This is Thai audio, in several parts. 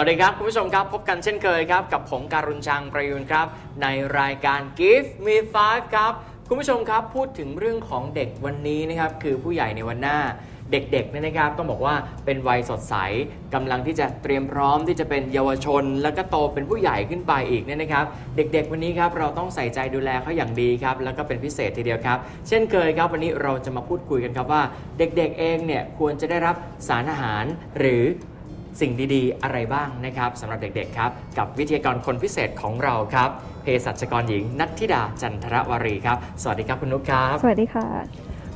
วัสดีครับ คุณผู้ชมครับ พบกันเช่นเคยครับ กับผมการุณชังประยุนครับ ในรายการ Give Me Five ครับ คุณผู้ชมครับพูดถึงเรื่องของเด็กวันนี้นะครับ คือผู้ใหญ่ในวันหน้าเด็กๆเนี่ยนะครับต้องบอกว่าเป็นวัยสดใสกำลังที่จะเตรียมพร้อมที่จะเป็นเยาวชน แล้วก็โตเป็นผู้ใหญ่ขึ้นไปอีกเนี่ยนะครับ เด็กๆ วันนี้ครับเราต้องใส่ใจดูแลเขาอย่างดีครับแล้วก็เป็นพิเศษทีเดียวครับ เช่นเคยครับวันนี้เราจะมาพูดคุยกันครับว่า เด็กๆเองเนี่ยควรจะได้รับสารอาหารหรือ สิ่งดีๆ อะไรบ้างนะครับสำหรับเด็กๆครับ กับวิทยากรคนพิเศษของเราครับเภสัชกรหญิงนัทธิดาจันทรวารีครับ สวัสดีครับคุณนุกครับ สวัสดีค่ะ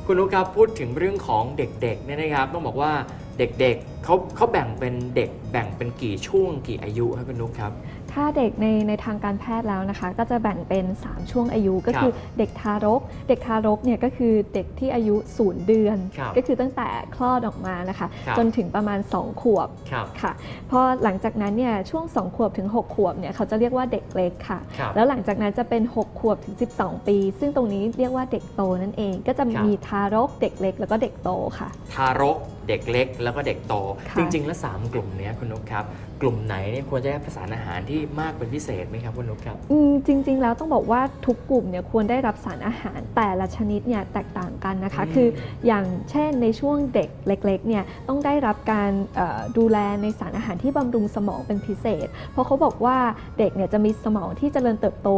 คุณนุกครับพูดถึงเรื่องของเด็กๆเนี่ยนะครับ ต้องบอกว่าเด็กๆเขาเขาแบ่งเป็นเด็กแบ่งเป็นกี่ช่วงกี่อายุครับคุณนุกครับ ถ้าเด็กในในทางการแพทย์แล้วนะคะ ก็จะแบ่งเป็น 3 ช่วงอายุก็ครับคือเด็กทารก เด็กทารกเนี่ยก็คือเด็กที่อายุ 0 เดือนครับก็คือตั้งแต่คลอดออกมานะคะครับจนถึงประมาณ 2 ขวบครับค่ะพอหลังจากนั้นเนี่ยช่วง 2 ขวบถึง 6 ขวบเนี่ยเขาจะเรียกว่าเด็กเล็กค่ะครับแล้วหลังจากนั้นจะเป็น 6 ขวบถึง 12 ปี ซึ่งตรงนี้เรียกว่าเด็กโตนั่นเองก็จะครับมีทารกเด็กเล็กแล้วก็เด็กโตค่ะ ทารกเด็กเล็กแล้วก็เด็กโตค่ะจริง ๆ แล้ว 3 กลุ่มเนี้ยคุณนุกครับ กลุ่มไหนเนี่ยควรจะได้รับสารอาหารที่มากเป็นพิเศษไหมครับคุณนุกครับอืมจริง ๆ แล้วต้องบอกว่าทุกกลุ่มเนี่ยควรได้รับสารอาหารแต่ละชนิดเนี่ยแตกต่างกันนะคะอืมคืออย่างเช่นในช่วงเด็กเล็กๆเนี่ยต้องได้รับการเอ่อดูแลในสารอาหารที่บำรุงสมองเป็นพิเศษ เพราะเขาบอกว่าเด็กเนี่ยจะมีสมองที่เจริญเติบโต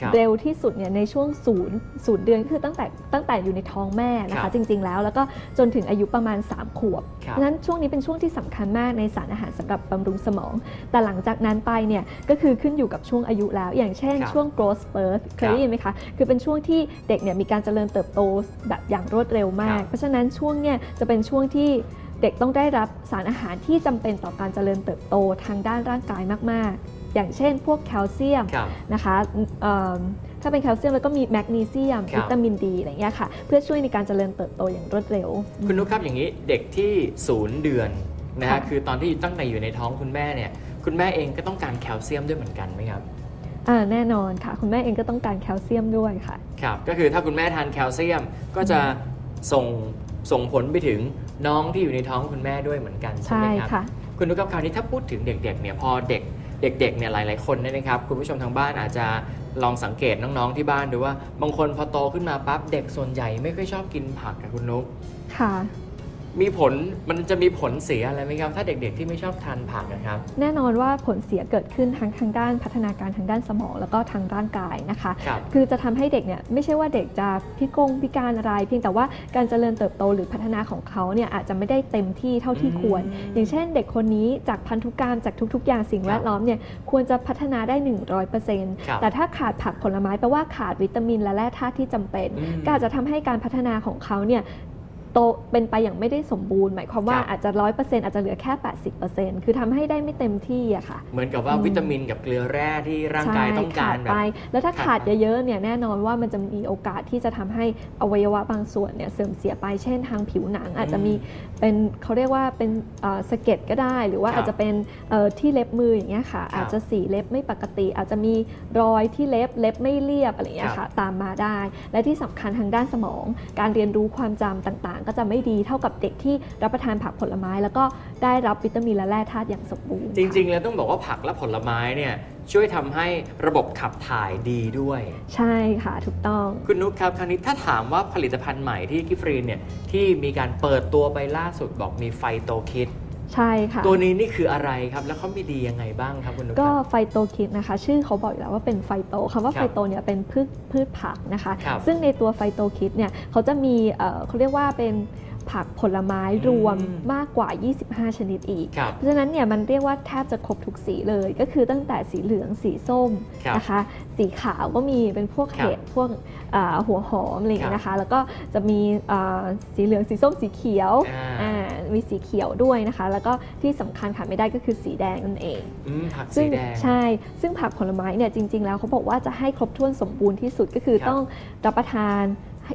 ครับเร็วที่สุดเนี่ยในช่วงศูนย์ศูนย์เดือนคือตั้งแต่ตั้งแต่อยู่ในท้องแม่นะครัคะบจริง ๆ แล้วแล้วก็จนถึงอายุประมาณ3ขวบครับเพราะฉะนั้นช่วงนี้เป็นช่วงที่สำคัญมากในสารอาหารสำหรับบำรุงสมอง แต่หลังจากนั้นไปเนี่ยก็คือขึ้นอยู่กับช่วงอายุแล้ว อย่างเช่นครับช่วง growth spurt เคยครับได้ยินไหมคะ คือเป็นช่วงที่เด็กเนี่ยมีการเจริญเติบโตแบบอย่างรวดเร็วมาคกรับเพราะฉะนั้นช่วงเนี่ยจะเป็นช่วงที่เด็กต้องได้รับสารอาหารที่จำเป็นต่อการเจริญเติบโตทางด้านร่างกายมาก ๆ อย่างเช่น พวกแคลเซียมครับนะคะเอิ่ม ถ้าเป็นแคลเซียมแล้วก็มีแมกนีเซียมครับวิตามินดีอะไรอย่างเงี้ยค่ะ เพื่อช่วยในการเจริญเติบโตอย่างรวดเร็ว คุณนุกครับอย่างนี้เด็กที่ศูนย์เดือนนะฮะค่ะคือตอนที่ตั้งแต่อยู่ในท้องคุณแม่เนี่ยคุณแม่เองก็ต้องการแคลเซียมด้วยเหมือนกันไหมครับอ่าแน่นอนค่ะ คุณแม่เองก็ต้องการแคลเซียมด้วยค่ะครับก็คือถ้าคุณแม่ทานแคลเซียมก็จะส่งส่งผลไปถึงน้องที่อยู่ในท้องคุณแม่ด้วยเหมือนกันใช่ใช่ไหมครับค่ะคุณนุกครับคราวนี้ถ้าพูดถึงเด็กๆเนี่ยพอเด็กเด็กๆเนี่ยหลายๆคนเนี่ยนะครับคุณผู้ชมทางบ้านอาจจะ ลองสังเกตน้องๆที่บ้านดูว่า บางคนพอโตขึ้นมาปั๊บเด็กส่วนใหญ่ไม่ค่อยชอบกินผักกับคุณนุ๊กค่ะ มีผลมันจะมีผลเสียอะไรไหมครับ ถ้าเด็กๆที่ไม่ชอบทานผักนะครับ แน่นอนว่าผลเสียเกิดขึ้นทั้งทางด้านพัฒนาการทางด้านสมอง แล้วก็ทางร่างกายนะคะ ครับ คือจะทำให้เด็กเนี่ยไม่ใช่ว่าเด็กจะพิกงพิการอะไร เพียงแต่ว่าการเจริญเติบโตหรือพัฒนาของเขาเนี่ยอาจจะไม่ได้เต็มที่เท่าที่ควรอืมอย่างเช่นเด็กคนนี้จากพันธุกรรมจากทุก ๆ อย่างสิ่งแวดล้อมเนี่ยควรจะพัฒนาได้100%ครับแต่ถ้าขาดผักผลไม้แปลว่าขาดวิตามินและแร่ธาตุที่จำเป็น อืมก็อาจจะทำให้การพัฒนาของเขาเนี่ย โตเป็นไปอย่างไม่ได้สมบูรณ์ หมายความว่าครับ อาจจะ100%อาจจะเหลือแค่80%คือทำให้ได้ไม่เต็มที่อะค่ะ เหมือนกับว่าอืม วิตามินกับเกลือแร่ที่ร่างกายต้องการใช่แบขาดบไป แล้วถ้าขาขาดดไป เยอะๆเนี่ยแน่นอนว่ามันจะมีโอกาสที่จะทำให้อวัยวะบางส่วนเนี่ยเสื่อมเสียไป เช่นทางผิวหนังอาจจะมีเป็นเขาเรียกว่าเป็นเอ่อสะเก็ดก็ได้ หรือว่าครับอาจจะเป็นเอ่อที่เล็บมืออย่างเงี้ยค่ะ ครับอาจจะสีเล็บไม่ปกติ อาจจะมีรอยที่เล็บเล็บไม่เรียบอะไรอย่างเงี้ยครัค่ะบตามมาได้ และที่สำคัญทางด้านสมอง การเรียนรู้ความจำต่างๆก็จะไม่ดีเท่ากับเด็กที่รับประทานผักผลไม้ แล้วก็ได้รับวิตามินและแร่ธาตุอย่างสมบูรณ์จริง ๆ แล้วต้องบอกว่าผักและผลไม้เนี่ยช่วยทำให้ระบบขับถ่ายดีด้วย ใช่ค่ะถูกต้อง คุณนุกครับคราวนี้ถ้าถามว่าผลิตภัณฑ์ใหม่ที่กิฟรีนเนี่ยที่มีการเปิดตัวไปล่าสุดบอกมีไฟโตคิด ใช่ค่ะ ตัวนี้นี่คืออะไรครับ แล้วเขามีดียังไงบ้างครับคุณนุกคก็รับไฟโตคิดนะคะ ชื่อเขาบอกอยู่แล้วว่าเป็นไฟโตคำว่าครับไฟโตเนี่ยเป็นพืชพืชผักนะคะครับซึ่งในตัวไฟโตคิดเนี่ยเขาจะมีเอ่อเขาเรียกว่าเป็นผักผลไม้รวมอืมมากกว่า 25 ชนิดอีกครับเพราะฉะนั้นเนี่ยมันเรียกว่าแทบจะครบทุกสีเลย ก็คือตั้งแต่สีเหลืองสีส้มครับนะคะ สีขาวก็มีเป็นพวกครับเห็ดพวกอ่าหัวหอมอะไรอย่างเงี้ยครับนะคะ แล้วก็จะมีอ่าสีเหลืองสีส้มสีเขียวอ่าอ่า มีสีเขียวด้วยนะคะ แล้วก็ที่สำคัญขาดไม่ได้ก็คือสีแดงนั่นเองอืมผักซึ่สีงแดงใช่ ซึ่งผักผลไม้เนี่ยจริง ๆ แล้วเขาบอกว่าจะให้ครบถ้วนสมบูรณ์ที่สุดก็คือครับต้องรับประทาน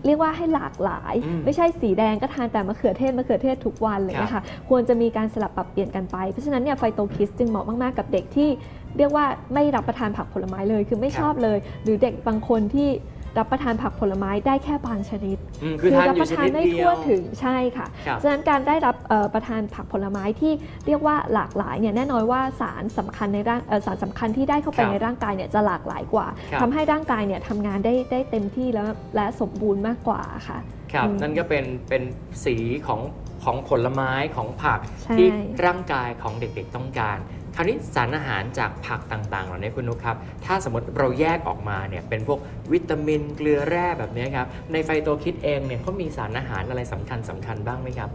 เรียกว่าให้หลากหลายอืมไม่ใช่สีแดงก็ทานแต่มะเขือเทศมะเขือเทศทุกวันเลยนะคะควรจะมีการสลับปรับเปลี่ยนกันไป เพราะฉะนั้นเนี่ยไฟโตคิสจึงเหมาะมาก ๆ กับเด็กที่เรียกว่าไม่รับประทานผักผลไม้เลย คือไม่ครับชอบเลย หรือเด็กบางคนที่ รับประทานผักผลไม้ได้แค่บางชนิดอืมคือทานรัอปยู่ระชทานนิดไม่เดียทั่วว ถึงใช่ค่ะครับฉะนั้นการได้รับเอ่อประทานผักผลไม้ที่เรียกว่าหลากหลายเนี่ยแน่นอนว่าสารสำคัญในร่างเอ่อสารสำคัญที่ได้เข้าไปครับในร่างกายเนี่ยจะหลากหลายกว่าครับ ทำให้ร่างกายเนี่ยทำงานได้ได้เต็มที่แล้วและสมบูรณ์มากกว่าค่ะ ครับอืมนั่นก็เป็นเป็นสีของของผลไม้ของผักใช่ ที่ร่างกายของเด็กๆต้องการ คราวนี้สารอาหารจากผักต่างๆเหล่านี้คุณนุกครับ ถ้าสมมติเราแยกออกมาเนี่ยเป็นพวกวิตามินเกลือแร่แบบนี้ครับ ในไฟโตคิดเองเนี่ยเขามีสารอาหารอะไรสำคัญสำคัญบ้างไหมครับ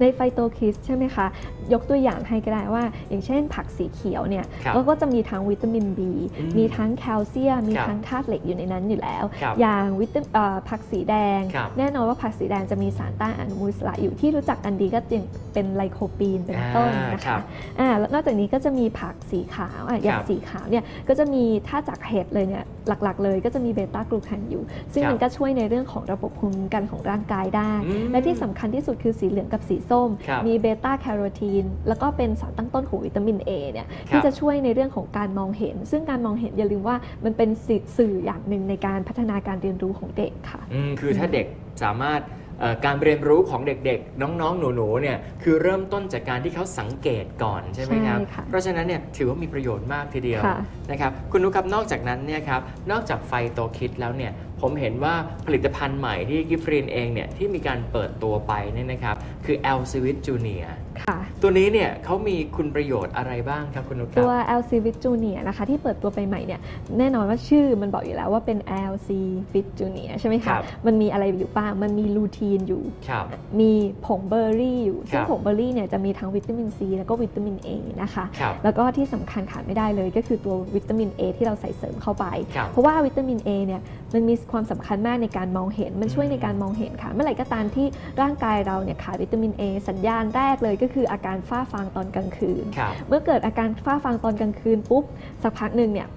ในไฟโตคิสใช่ไหมคะ ยกตัวอย่างให้ก็ได้ว่า อย่างเช่นผักสีเขียวเนี่ยครับก็จะมีทั้งวิตามิน B อืมมีทั้งแคลเซียม มีครับทั้งธาตุเหล็กอยู่ในนั้นอยู่แล้วครับอย่างวิตาเอ่อผักสีแดงครับแน่นอนว่าผักสีแดงจะมีสารต้านอนุมูลอิสระอยู่ที่รู้จักกันดีก็อย่างเป็นไลโคปีนเป็นต้นนะครัคะบอ่าแล้วนอกจากนี้ก็จะมีผักสีขาวอะอย่าคงรับสีขาวเนี่ยก็จะมีถ้าจากเห็ดเลยเนี่ย หลักๆ เลยก็จะมีเบต้ากลูแคนอยู่ ซึ่งครับมันก็ช่วยในเรื่องของระบบภูมิคุ้มกันของร่างกายได้อืมและที่สำคัญที่สุดคือสีเหลืองกับสีส้มครับมีเบต้าแคโรทีนแล้วก็เป็นสารตั้งต้นของวิตามิน A เนี่ยครับที่จะช่วยในเรื่องของการมองเห็น ซึ่งการมองเห็นอย่าลืมว่ามันเป็นสื่อสื่ออย่างหนึ่งในการพัฒนาการเรียนรู้ของเด็กค่ะอืมคือถ้าเด็กสามารถเอ่อ การเรียนรู้ของเด็กๆ น้องๆ หนูๆ เนี่ยคือเริ่มต้นจากการที่เขาสังเกตก่อนใช่ไหมครับใช่ค่ะเพราะฉะนั้นเนี่ยถือว่ามีประโยชน์มากทีเดียวค่ะนะครับคุณนุกครับนอกจากนั้นเนี่ยครับนอกจากไฟโตคิดแล้วเนี่ยผมเห็นว่าผลิตภัณฑ์ใหม่ที่กิฟฟรีนเองเนี่ยที่มีการเปิดตัวไปเนี่ยนะครับคือ L c w i t Junior ค่ะ ตัวนี้เนี่ยเขามีคุณประโยชน์อะไรบ้างครับคุณนุกครัตับว LC Fit Junior นะคะ ที่เปิดตัวไปใหม่เนี่ยแน่นอนว่าชื่อมันบอกอยู่แล้วว่าเป็น LC Fit Junior ใช่ไหมครัคะบมันมีอะไรอยู่บ้าง มันมีลูทีนอยู่ ครับ มีผงเบอร์รี่อยู่ ซึ่คงรับผงเบอร์รี่เนี่ยจะมีทั้งวิตามินซีแล้วก็วิตามิน A นะคะ ครับ แล้วก็ที่สำคัญขาดไม่ได้เลยก็คือตัววิตามิน A ที่เราใส่เสริมเข้าไป ครับ เพราะว่าวิตามิน A เนี่ยมันมีความสำคัญมากในการมองเห็น มันช่วยอืมในการมองเห็นค่ะ เมื่อไหร่ก็ตามที่ร่างกายเราเนี่ยขาดวิตามิน A สัญญาณแรกเลยก็คืออาการฝ้าฟางตอนกลางคืนครับเมื่อเกิดอาการฝ้าฟางตอนกลางคืนปุ๊บสักพักหนึ่งเนี่ย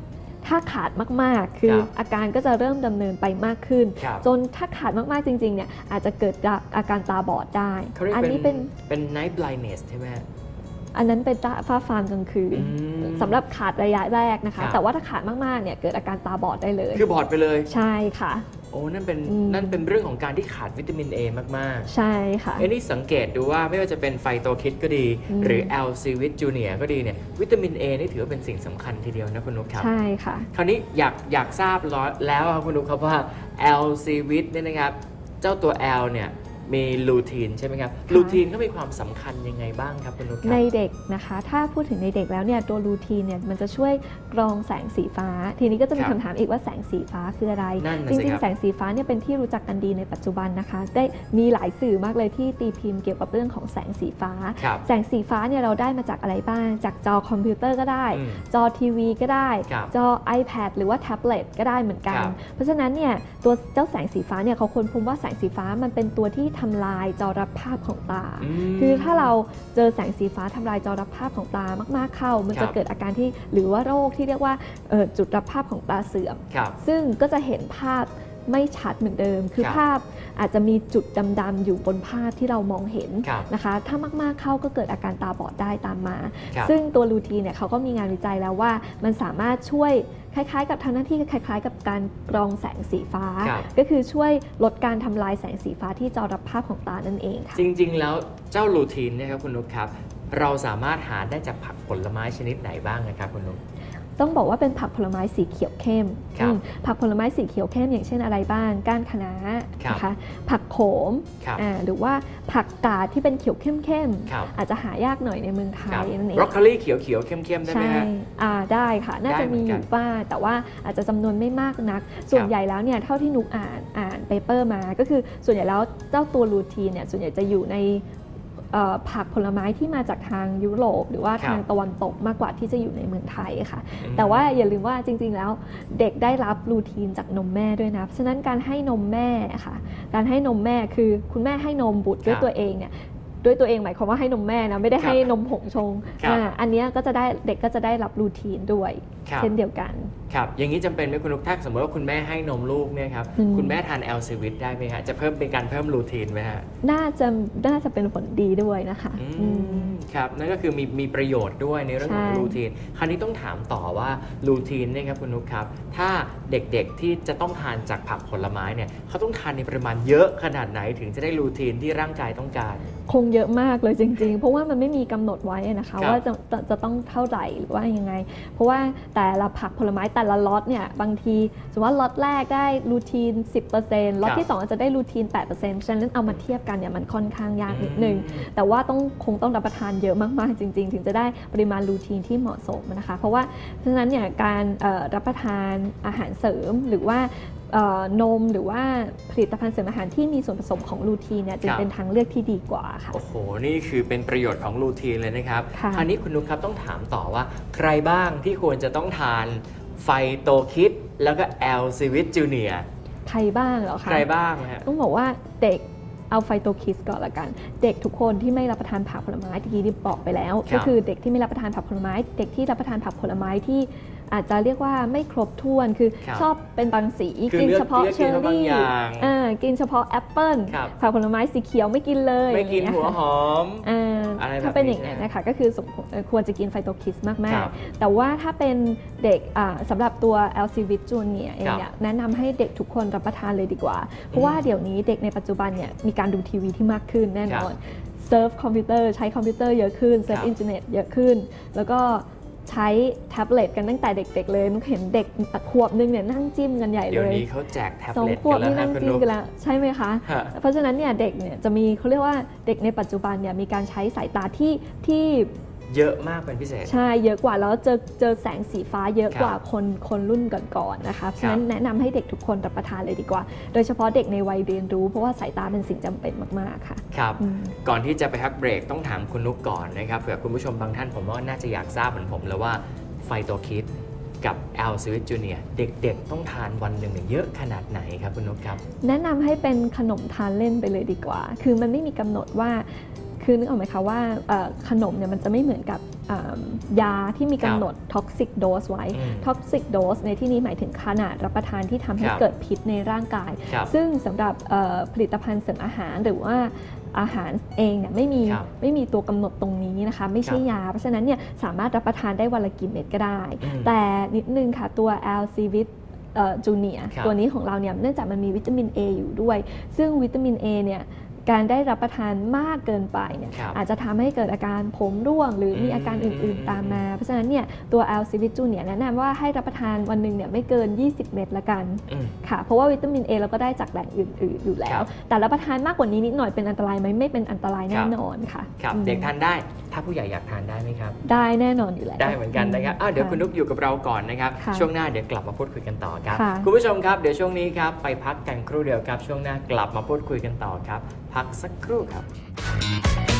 ถ้าขาดมากๆ คือครับอาการก็จะเริ่มดำเนินไปมากขึ้นครับจนถ้าขาดมากๆจริงๆเนี่ยอาจจะเกิดอาการตาบอดได้เขาเรียกอัเป็นนี้เป็นเป็น night blindness ใช่ไหมฮะ อันนั้นเป็นตาฝ้าฟางกลางคืนอืมสำหรับขาดระยะแรกนะครัคะบแต่ว่าถ้าขาดมากๆเนี่ยเกิดอาการตาบอดได้เลย คือบอดไปเลยใช่ค่ะโอ้นั่นเป็นอืมนั่นเป็นเรื่องของการที่ขาดวิตามิน A มากใช่ค่ะๆเอ้นี่สังเกตดูว่าไม่ว่าจะเป็นไฟโตคิดก็ดีอืมหรือ L c w i t Junior ก็ดีเนี่ยวิตามิน A นี่ถือว่าเป็นสิ่งสำคัญทีเดียวนะคุณนุกครับ ใช่ค่ะ คราวนี้อยากอยากทราบร้อยแล้วครับคุณนุกครับว่า L c w i t เนี่ยนะครับ เจ้าตัว L เนี่ย มีลูทีนใช่ไหมครับค่ะลูทีนก็มีความสำคัญยังไงบ้างครับคุณนุกคในรับเด็กนะคะ ถ้าพูดถึงในเด็กแล้วเนี่ยตัวรูทีนเนี่ยมันจะช่วยกรองแสงสีฟ้า ทีนี้ก็จะมีครับคำถามอีกว่าแสงสีฟ้าคืออะไรนั่นน่ะจสิริงครัๆบแสงสีฟ้าเนี่ยเป็นที่รู้จักกันดีในปัจจุบันนะคะ ได้มีหลายสื่อมากเลยที่ตีพิมพ์เกี่ยวกับเรื่องของแสงสีฟ้าครับแสงสีฟ้าเนี่ยเราได้มาจากอะไรบ้าง จากจอคอมพิวเตอร์ก็ได้อืมจอทีวีก็ได้ครับจอ iPad หรือว่าแท็บเล็ตก็ได้เหมือนกันครับเพราะฉะนั้นเนี่ยตัวเจ้าแสงสีฟ้าเนี่ยเขาค้นพบว่าแสงสีฟ้ามันเป็นตัวที่ทำลายจอรับภาพของตามคือถ้าเราเจอแสงสีฟ้าทำลายจอรับภาพของตามาก ๆเข้า มันครัจะบเกิดอาการที่หรือว่าโรคที่เรียกว่าเอ่อจุดรับภาพของตาเสื่อมครับซึ่งก็จะเห็นภาพ ไม่ชัดเหมือนเดิม คือครับภาพอาจจะมีจุดดำๆอยู่บนภาพที่เรามองเห็นครับนะคะ ถ้ามากๆเข้าก็เกิดอาการตาบอดได้ตามมาครับซึ่งตัวลูทีนเนี่ยเขาก็มีงานวิจัยแล้วว่ามันสามารถช่วยคล้ายๆ กับทำหน้าที่คล้าย ๆ กับการกรองแสงสีฟ้าครับก็คือช่วยลดการทำลายแสงสีฟ้าที่จอรับภาพของตานั่นเองค่ะจริง ๆ แล้วเจ้าลูทีนเนี่ยครับคุณนุกครับ เราสามารถหาได้จากผักผลไม้ชนิดไหนบ้างนะครับคุณนุก ต้องบอกว่าเป็นผักผลไม้สีเขียวเข้มครับอืมผักผลไม้สีเขียวเข้มอย่างเช่นอะไรบ้าง ก้านคะน้าครับนะคะผักโขมครับอ่าหรือว่าผักกาดที่เป็นเขียวเข้มเข้มๆครับอาจจะหายากหน่อยในเมืองไทครัยบนั่นเองบรอกโคลีเขียวๆเข้มๆ ได้ไหมใช่ฮะอ่าได้ค่ะ น่าได้จะเหมืมีอนอกันยู่บ้างแต่ว่าอาจจะจำนวนไม่มากนัก ส่วคนรับใหญ่แล้วเนี่ยเท่าที่นุกอ่านอ่านเปเปอร์มา ก็คือส่วนใหญ่แล้วเจ้าตัวลูทีนเนี่ยส่วนใหญ่จะอยู่ในเอ่อ ผักผลไม้ที่มาจากทางยุโรป หรือว่าครับทางตะวันตกมากกว่าที่จะอยู่ในเมืองไทยค่ะอืมแต่ว่าอย่าลืมว่าจริง ๆ แล้วเด็กได้รับรูทีนจากนมแม่ด้วยนะฉะนั้นการให้นมแม่ค่ะ การให้นมแม่คือคุณแม่ให้นมบุตรด้วยครับตัวเองเนี่ย ด้วยตัวเองหมายความว่าให้นมแม่นะไม่ได้ครับให้นมผงชงครับอ่าอันเนี้ยก็จะได้เด็กก็จะได้รับรูทีนด้วยครับเช่นเดียวกันครับอย่างนี้จำเป็นไหมคุณนุกถ้าสมมติว่าคุณแม่ให้นมลูกเนี่ยครับอืมคุณแม่ทานแอลซีวิตได้ไหมฮะจะเพิ่มเป็นการเพิ่มรูทีนไหมฮะน่าจะน่าจะเป็นผลดีด้วยนะคะอือืมมครับนั่นก็คือมีมีประโยชน์ด้วยในเรื่องของใช่รูทีนคราวนี้ต้องถามต่อว่ารูทีนเนี่ยครับคุณนุกครับ ถ้าเด็กๆที่จะต้องทานจากผักผลไม้เนี่ยเขาต้องทานในปริมาณเยอะขนาดไหนถึงจะได้รูทีนที่ร่างกายต้องการ คงเยอะมากเลยจริง ๆ เพราะว่ามันไม่มีกำหนดไว้นะคะครับว่าจะจะจะต้องเท่าไหร่หรือว่ายังไง เพราะว่าแต่ละผักผลไม้แต่ละล็อตเนี่ยบางทีสมมติว่าล็อตแรกได้รูทีน 10%ล็อตที่ 2 อาจจะได้รูทีน8%ฉะนั้นเอามาเทียบกันเนี่ยมันค่อนข้างยากนิดนึง แต่ว่าต้องคงต้องรับประทานเยอะมากๆจริง ๆ ถึงจะได้ปริมาณรูทีนที่เหมาะสมนะคะ เพราะว่าฉะนั้นเนี่ยการเอ่อรับประทานอาหารเสริมหรือว่าเอ่อ นมหรือว่าผลิตภัณฑ์เสริมอาหารที่มีส่วนผสมของรูทีนเนี่ยจึคงรับเป็นทางเลือกที่ดีกว่าค่ะ โอ้โห นี่คือเป็นประโยชน์ของรูทีนเลยนะครับค่ะคราวนี้คุณนุกครับต้องถามต่อว่า ใครบ้างที่ควรจะต้องทานไฟโตคิดแล้วก็แอลซีวิตจูเนียใครบ้างเหรอคะ ใครบ้างฮะต้องบอกว่าเด็กเอาไฟโตคิสก่อนละกัน เด็กทุกคนที่ไม่รับประทานผักผลไม้ที่ที่บอกไปแล้วครับก็คือเด็กที่ไม่รับประทานผักผลไม้ เด็กที่รับประทานผักผลไม้ที่ อาจจะเรียกว่าไม่ครบถ้วนคือครับชอบเป็นบางสีคือกินเลือกเฉพาะเลือกเชกินอเฉร์พาะบางรี่อย่างอ่ากินเฉพาะแอปเปิลครับ ผักผลไม้สีเขียวไม่กินเลยไม่กินอย่างหัเงี้วยหอม อ่าอะไรแบบถ้าเป็นนี้อย่างนั้นใช่ไหมนะคะ ก็คือสมควรเอ่อควรจะกินไฟโตคิสมาครักบๆ แต่ว่าถ้าเป็นเด็กอ่าสำหรับตัว l c v i t Junior เองครับเนี่ยแนะนำให้เด็กทุกคนรับประทานเลยดีกว่า เพราะว่าเดี๋ยวนี้เด็กในปัจจุบันเนี่ยมีการดูทีวีที่มากขึ้นแน่นอนเซิร์ฟคอมพิวเตอร์ใช้คอมพิวเตอร์เยอะขึ้นเซิร์ฟครับ อินเทอร์เน็ตเยอะขึ้น แล้วก็ ใช้แท็บเล็ตกันตั้งแต่เด็กๆเลยนุกเห็นเด็กขวบนึงเนี่ยนั่งจิ้มกันใหญ่เดี๋เลยวยนี้เขาแจกแท็บสองเล็ตขวกับนแล้วนี่ฮะนั่งคุณจิ้มนุกกันแล้วใช่ไหมคะฮะเพราะฉะนั้นเนี่ยเด็กเนี่ยจะมีเขาเรียกว่าเด็กในปัจจุบันเนี่ยมีการใช้สายตาที่ที่ เยอะมากเป็นพิเศษ ใช่เยอะกว่าแล้วเจอเจอแสงสีฟ้าเยอะครับกว่าคนคนรุ่นก่อนๆนะคะเพราะฉะนั้นแนะนำให้เด็กทุกคนรับประทานเลยดีกว่า โดยเฉพาะเด็กในวัยเรียนรู้เพราะว่าสายตาเป็นสิ่งจำเป็นมากๆค่ะครับอืมก่อนที่จะไปพักเบรกต้องถามคุณนุกก่อนนะครับเผื่อคุณผู้ชมบางท่านผมว่าน่าจะอยากทราบเหมือนผมเลยว่าไฟโตคิดกับแอลซีวิตจูเนียเด็กๆ ต้องทานวันหนึ่งเนี่ยเยอะขนาดไหนครับคุณนุกครับ แนะนำให้เป็นขนมทานเล่นไปเลยดีกว่า คือมันไม่มีกำหนดว่า คือนึกออกไหมคะว่าเอ่อขนมเนี่ยมันจะไม่เหมือนกับอ่ายาที่มีกำหนด toxic dose ไว้อืม toxic dose ในที่นี้หมายถึงขนาดรับประทานที่ทำให้ครับเกิดพิษในร่างกายครับซึ่งสำหรับเอ่อผลิตภัณฑ์เสริมอาหารหรือว่าอาหารเองเนี่ยไม่มีครับไม่มีตัวกำหนดตรงนี้นะคะไม่ใช่ครับยา เพราะฉะนั้นเนี่ยสามารถรับประทานได้วันละกี่เม็ดก็ได้อืมแต่นิดนึงค่ะตัว l c v i t จูเนียครับตัวนี้ของเราเนี่ยเนื่องจากมันมีวิตามิน A อยู่ด้วย ซึ่งวิตามิน A เนี่ย การได้รับประทานมากเกินไปเนี่ยครับอาจจะทำให้เกิดอาการผมร่วง หรือมีอืมอาการอื่นๆตามมา เพราะฉะนั้นเนี่ยตัว l c v i t จูเนียแนะนำว่าให้รับประทานวันหนึ่งเนี่ยไม่เกิน 20 เม็ดละกันอืมค่ะเพราะว่าวิตามิน A เราก็ได้จากแหล่งอื่นๆอยู่แล้ครัวบแต่รับประทานมากกว่านี้นิดหน่อยเป็นอันตรายไหมไม่เป็นอันตรายคแน่รับนอนค่ะครับอืมเด็กทานได้ถ้าผู้ใหญ่อยากทานได้ไหมครับ ได้แน่นอนอยู่แล้ว ได้เหมือนกันนะครับอ้าวเดี๋ยวคุณนุกอยู่กับเราก่อนนะครับค่ะช่วงหน้าเดี๋ยวกลับมาพูดคุยกันต่อครับค่ะคุณผู้ชมครับ เดี๋ยวช่วงนี้ครับ ไปพักกันครู่เดียวครับ ช่วงหน้ากลับมาพูดคุยกันต่อครับพักสักครู่ครับ